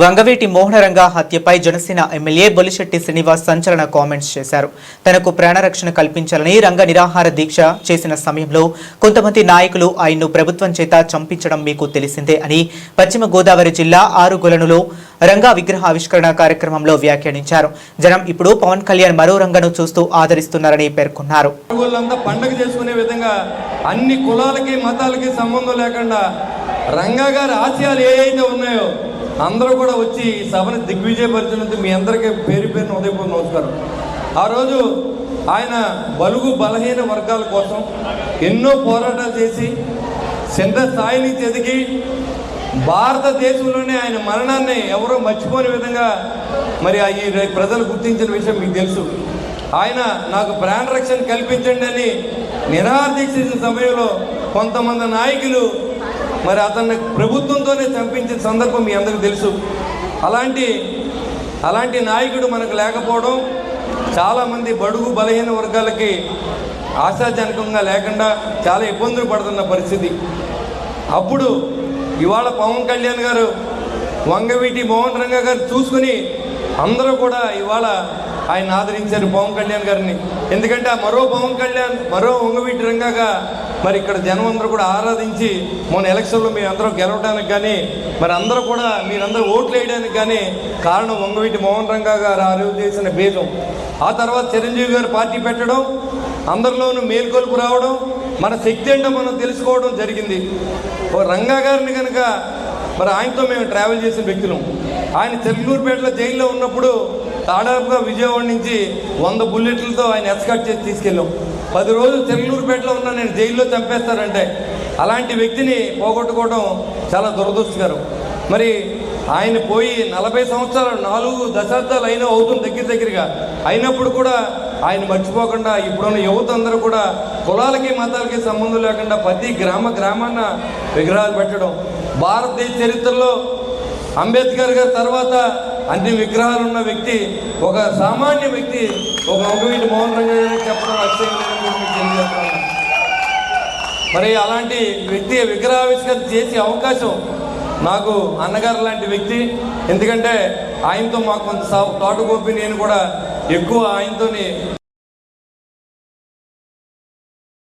వంగవీటి మోహనరంగ హత్యపై జనసేన ఎమ్మెల్యే బొలిశెట్టి శ్రీనివాస్ సంచలన కామెంట్స్ చేశారు. తనకు ప్రాణరక్షణ కల్పించాలని రంగ నిరాహార దీక్ష చేసిన సమయంలో కొంతమంది నాయకులు ఆయన్ను ప్రభుత్వం చేత చంపించడం మీకు తెలిసిందే అని పశ్చిమ గోదావరి జిల్లా ఆరుగొలనులో రంగా విగ్రహ ఆవిష్కరణ కార్యక్రమంలో వ్యాఖ్యానించారు. జనం ఇప్పుడు పవన్ కళ్యాణ్ మరో రంగను చూస్తూ ఆదరిస్తున్నారని పేర్కొన్నారు. పండుగ చేసుకునే విధంగా అన్ని కులాలకి మతాలకి సంబంధం లేకుండా రంగా గారి ఆశయాలు ఏ ఉన్నాయో అందరూ కూడా వచ్చి ఈ సభని దిగ్విజయపరిచినందుకు మీ అందరికీ పేరు పేరున ఉదయపూర్ నమస్కారం. ఆ రోజు ఆయన బలుగు బలహీన వర్గాల కోసం ఎన్నో పోరాటాలు చేసి చిన్న స్థాయిని చెదిగి భారతదేశంలోనే ఆయన మరణాన్ని ఎవరో మర్చిపోని విధంగా మరి ఆ ఈ ప్రజలు గుర్తించిన విషయం మీకు తెలుసు. ఆయన నాకు ప్రాణ రక్షణ కల్పించండి అని నిరాహార సమయంలో కొంతమంది నాయకులు మరి అతన్ని ప్రభుత్వంతోనే చంపించిన సందర్భం మీ అందరికీ తెలుసు. అలాంటి అలాంటి నాయకుడు మనకు లేకపోవడం చాలామంది బడుగు బలహీన వర్గాలకి ఆశాజనకంగా లేకుండా చాలా ఇబ్బందులు పడుతున్న పరిస్థితి. అప్పుడు ఇవాళ పవన్ కళ్యాణ్ గారు వంగవీటి మోహన్ రంగ గారు చూసుకుని అందరూ కూడా ఇవాళ ఆయన ఆదరించారు పవన్ కళ్యాణ్ గారిని. ఎందుకంటే ఆ మరో పవన్ కళ్యాణ్ మరో వంగవీటి రంగగా మరి ఇక్కడ జనం అందరూ కూడా ఆరాధించి మొన్న ఎలక్షన్లో మీ అందరూ గెలవడానికి కానీ మరి అందరూ కూడా మీరందరూ ఓట్లు వేయడానికి కానీ కారణం వంగవీటి మోహన్ రంగా గారు ఆ రోజు చేసిన భేదం ఆ తర్వాత చిరంజీవి గారు పార్టీ పెట్టడం అందరిలోనూ మేల్కొల్పు రావడం మన శక్తి ఏంటో మనం తెలుసుకోవడం జరిగింది. ఓ రంగా గారిని కనుక మరి ఆయనతో మేము ట్రావెల్ చేసిన వ్యక్తులం. ఆయన చెల్లూరుపేటలో జైల్లో ఉన్నప్పుడు దాదాపుగా విజయవాడ నుంచి వంద బుల్లెట్లతో ఆయన ఎస్కట్ చేసి తీసుకెళ్ళాం. పది రోజులు చెల్లూరుపేటలో ఉన్న నేను జైల్లో చంపేస్తానంటే అలాంటి వ్యక్తిని పోగొట్టుకోవడం చాలా దురదృష్టకరం. మరి ఆయన పోయి నలభై సంవత్సరాలు నాలుగు దశాబ్దాలు అయినా అవుతుంది దగ్గర దగ్గరగా అయినప్పుడు కూడా ఆయన మర్చిపోకుండా ఇప్పుడున్న యువత అందరూ కూడా కులాలకి మతాలకి సంబంధం లేకుండా ప్రతి గ్రామ గ్రామాన విగ్రహాలు పెట్టడం. భారతదేశ చరిత్రలో అంబేద్కర్ గారి తర్వాత అన్ని విగ్రహాలు ఉన్న వ్యక్తి ఒక సామాన్య వ్యక్తి ఒక అంగవీటి మోహన్ రంగ చెప్పడం కూడా మరి అలాంటి వ్యక్తి విగ్రహావిష్కరణ చేసే అవకాశం నాకు అన్నగారు లాంటి వ్యక్తి. ఎందుకంటే ఆయనతో మాకు కొంత సా- తోటగోపి నేను కూడా ఎక్కువ ఆయనతోని